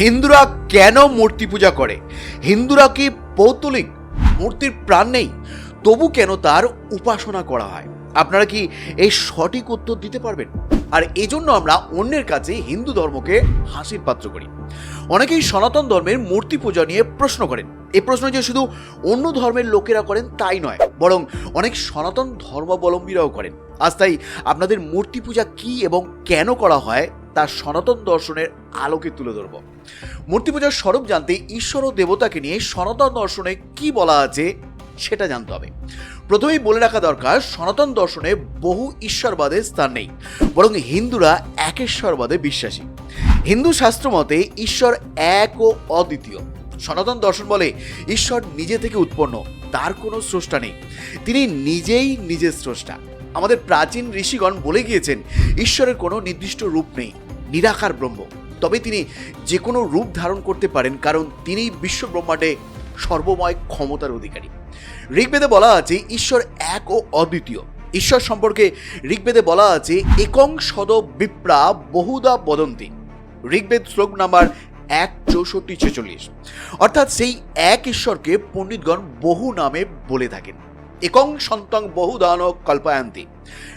হিন্দুরা কেন মূর্তি পূজা করে? হিন্দুরা কি পৌত্তলিক? মূর্তির প্রাণ নেই। তবু কেন তার উপাসনা করা হয়? আপনারা কি এই সঠিক উত্তর দিতে পারবেন? আর এই জন্য আমরা অন্যের কাছে হিন্দু ধর্মকে হাসির পাত্র করি। অনেকেই সনাতন ধর্মের মূর্তি পূজা নিয়ে প্রশ্ন করেন। এই প্রশ্ন যে শুধু অন্য ধর্মের লোকেরা করেন তাই নয়, বরং অনেক সনাতন ধর্মাবলম্বীরাও করেন। আজ তাই আপনাদের মূর্তি পূজা কি এবং কেন করা হয় তা সনাতন দর্শনের আলোকে তুলে ধরব। মূর্তি পূজার স্বরূপ জানতে ঈশ্বর ও দেবতাকে নিয়ে সনাতন দর্শনে কি বলা আছে, সেটা জানতে হবে। প্রথমেই বলে রাখা দরকার, সনাতন দর্শনে বহু ঈশ্বরবাদের স্থান নেই, বরং হিন্দুরা একেশ্বরবাদে বিশ্বাসী। হিন্দু শাস্ত্র মতে ঈশ্বর এক ও অদ্বিতীয়। সনাতন দর্শন বলে ঈশ্বর নিজে থেকে উৎপন্ন, তার কোনো স্রষ্টা নেই। তিনি নিজেই নিজের স্রষ্টা। আমাদের প্রাচীন ঋষিগণ বলে গিয়েছেন, ঈশ্বরের কোনো নির্দিষ্ট রূপ নেই, নিরাকার ব্রহ্ম। তবে তিনি যে কোনো রূপ ধারণ করতে পারেন, কারণ তিনি বিশ্ব ব্রহ্মাণ্ডে সর্বময় ক্ষমতার অধিকারী। ঋগ্বেদে বলা আছে, ঈশ্বর এক ও অদ্বিতীয়। ঈশ্বর সম্পর্কে ঋগ্বেদে বলা আছে, একং সদ বিপ্রা বহুদা বদন্তি। ঋগ্বেদ শ্লোক নাম্বার এক চৌষট্টি ছেচল্লিশ। অর্থাৎ সেই এক ঈশ্বরকে পণ্ডিতগণ বহু নামে বলে থাকেন। একং সন্তং বহুদান কল্পায়ান্তি।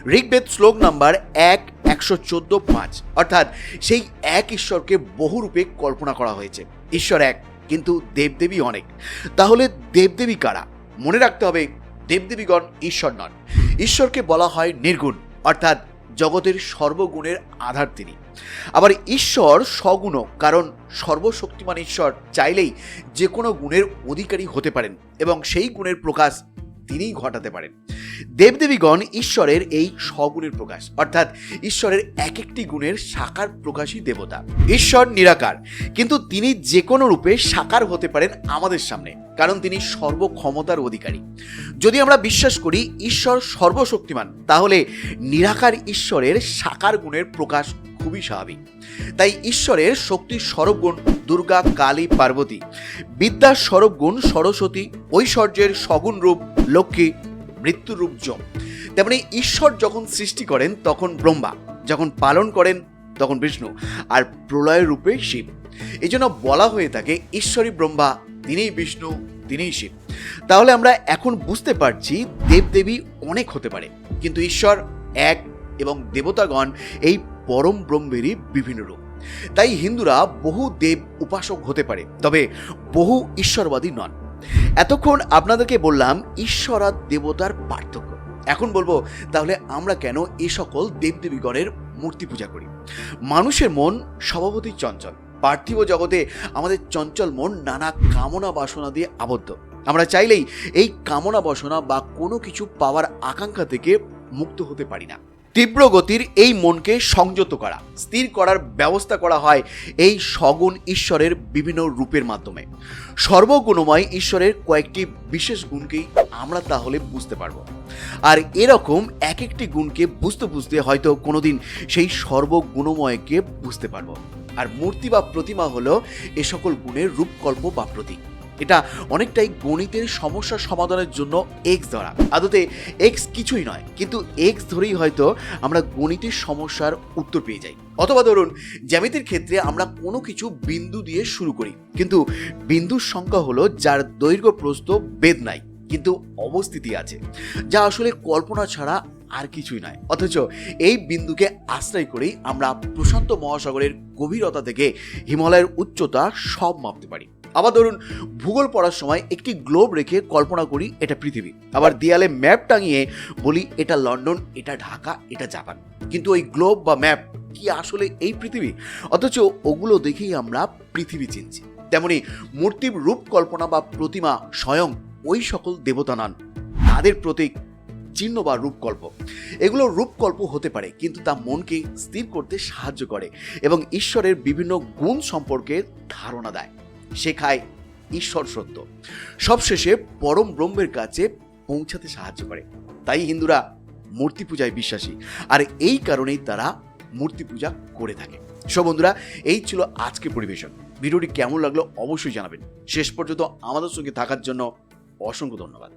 ঋগ্বেদ শ্লোক নাম্বার এক একশো চোদ্দ পাঁচ। অর্থাৎ সেই এক ঈশ্বরকে বহুরূপে কল্পনা করা হয়েছে। ঈশ্বর এক, কিন্তু দেবদেবী অনেক। তাহলে দেবদেবী কারা? মনে রাখতে হবে, দেবদেবীগণ ঈশ্বর নন। ঈশ্বরকে বলা হয় নির্গুণ, অর্থাৎ জগতের সর্বগুণের আধার তিনি। আবার ঈশ্বর সগুণ কারণ সর্বশক্তিমান ঈশ্বর চাইলেই যে কোনো গুণের অধিকারী হতে পারেন এবং সেই গুণের প্রকাশ তিনিই ঘটাতে পারেন। দেবদেবীগণ ঈশ্বরের এই সগুণের প্রকাশ, অর্থাৎ ঈশ্বরের এক একটি গুণের সাকার প্রকাশী দেবতা। ঈশ্বর নিরাকার, কিন্তু তিনি যে কোনো রূপে সাকার হতে পারেন আমাদের সামনে, কারণ তিনি সর্বক্ষমতার অধিকারী। যদি আমরা বিশ্বাস করি ঈশ্বর সর্বশক্তিমান, তাহলে নিরাকার ঈশ্বরের সাকার গুণের প্রকাশ খুবই স্বাভাবিক। তাই ঈশ্বরের শক্তির স্বরূপ গুণ দুর্গা, কালী, পার্বতী, বিদ্যার স্বরূপ গুণ সরস্বতী, ঐশ্বর্যের সগুণ রূপ লক্ষ্মী মৃত্যুর রূপ যম। তেমনি ঈশ্বর যখন সৃষ্টি করেন, তখন ব্রহ্মা, যখন পালন করেন, তখন বিষ্ণু, আর প্রলয় রূপে শিব। এই জন্য বলা হয়ে থাকে ঈশ্বরী ব্রহ্মা, তিনিই বিষ্ণু, তিনিই শিব। তাহলে আমরা এখন বুঝতে পারছি, দেবদেবী অনেক হতে পারে, কিন্তু ঈশ্বর এক এবং দেবতাগণ এই পরম ব্রহ্মেরই বিভিন্ন রূপ। তাই হিন্দুরা বহু দেব উপাসক হতে পারে, তবে বহু ঈশ্বরবাদী নন। এতক্ষণ আপনাদেরকে বললাম ঈশ্বর আর দেবতার পার্থক্য। এখন বলব, তাহলে আমরা কেন এ সকল দেবদেবীগণের মূর্তি পূজা করি? মানুষের মন স্বভাবতই চঞ্চল। পার্থিব জগতে আমাদের চঞ্চল মন নানা কামনা বাসনা দিয়ে আবদ্ধ। আমরা চাইলেই এই কামনা বাসনা বা কোনো কিছু পাওয়ার আকাঙ্ক্ষা থেকে মুক্ত হতে পারি না। তীব্র গতির এই মনকে সংযত করা, স্থির করার ব্যবস্থা করা হয় এই সগুণ ঈশ্বরের বিভিন্ন রূপের মাধ্যমে। সর্বগুণময় ঈশ্বরের কয়েকটি বিশেষ গুণকেই আমরা তাহলে বুঝতে পারব। আর এরকম এক একটি গুণকে বুঝতে বুঝতে হয়তো কোনোদিন সেই সর্বগুণময়কে বুঝতে পারব। আর মূর্তি বা প্রতিমা হলো এ সকল গুণের রূপকল্প বা প্রতীক। এটা অনেকটাই গণিতের সমস্যা সমাধানের জন্য এক্স ধরা। আদতে এক্স কিছুই নয়, কিন্তু এক্স ধরেই হয়তো আমরা গণিতের সমস্যার উত্তর পেয়ে যাই। অথবা ধরুন, জ্যামিতির ক্ষেত্রে আমরা কোনো কিছু বিন্দু দিয়ে শুরু করি, কিন্তু বিন্দুর সংখ্যা হলো যার দৈর্ঘ্য প্রস্থ বেদ নাই, কিন্তু অবস্থিতি আছে, যা আসলে কল্পনা ছাড়া আর কিছুই নয়। অথচ এই বিন্দুকে আশ্রয় করেই আমরা প্রশান্ত মহাসাগরের গভীরতা থেকে হিমালয়ের উচ্চতা সব মাপতে পারি। আবার ধরুন, ভূগোল পড়ার সময় একটি গ্লোব রেখে কল্পনা করি এটা পৃথিবী। আবার দেয়ালে ম্যাপ টাঙিয়ে বলি, এটা লন্ডন, এটা ঢাকা, এটা জাপান। কিন্তু ওই গ্লোব বা ম্যাপ কি আসলে এই পৃথিবী? অথচ ওগুলো দেখেই আমরা পৃথিবী চিনছি। তেমনি মূর্তির রূপ কল্পনা বা প্রতিমা স্বয়ং ওই সকল দেবতা নন। তাদের প্রতীক চিহ্ন বা রূপকল্প। এগুলো রূপকল্প হতে পারে, কিন্তু তা মনকে স্থির করতে সাহায্য করে এবং ঈশ্বরের বিভিন্ন গুণ সম্পর্কে ধারণা দেয়। শেখায় ঈশ্বর সত্য। সবশেষে পরম ব্রহ্মের কাছে পৌঁছাতে সাহায্য করে। তাই হিন্দুরা মূর্তি পূজায় বিশ্বাসী, আর এই কারণেই তারা মূর্তি পূজা করে থাকে। সব বন্ধুরা, এই ছিল আজকে পরিবেশন। ভিডিওটি কেমন লাগল অবশ্যই জানাবেন। শেষ পর্যন্ত আমাদের সঙ্গে থাকার জন্য অসংখ্য ধন্যবাদ।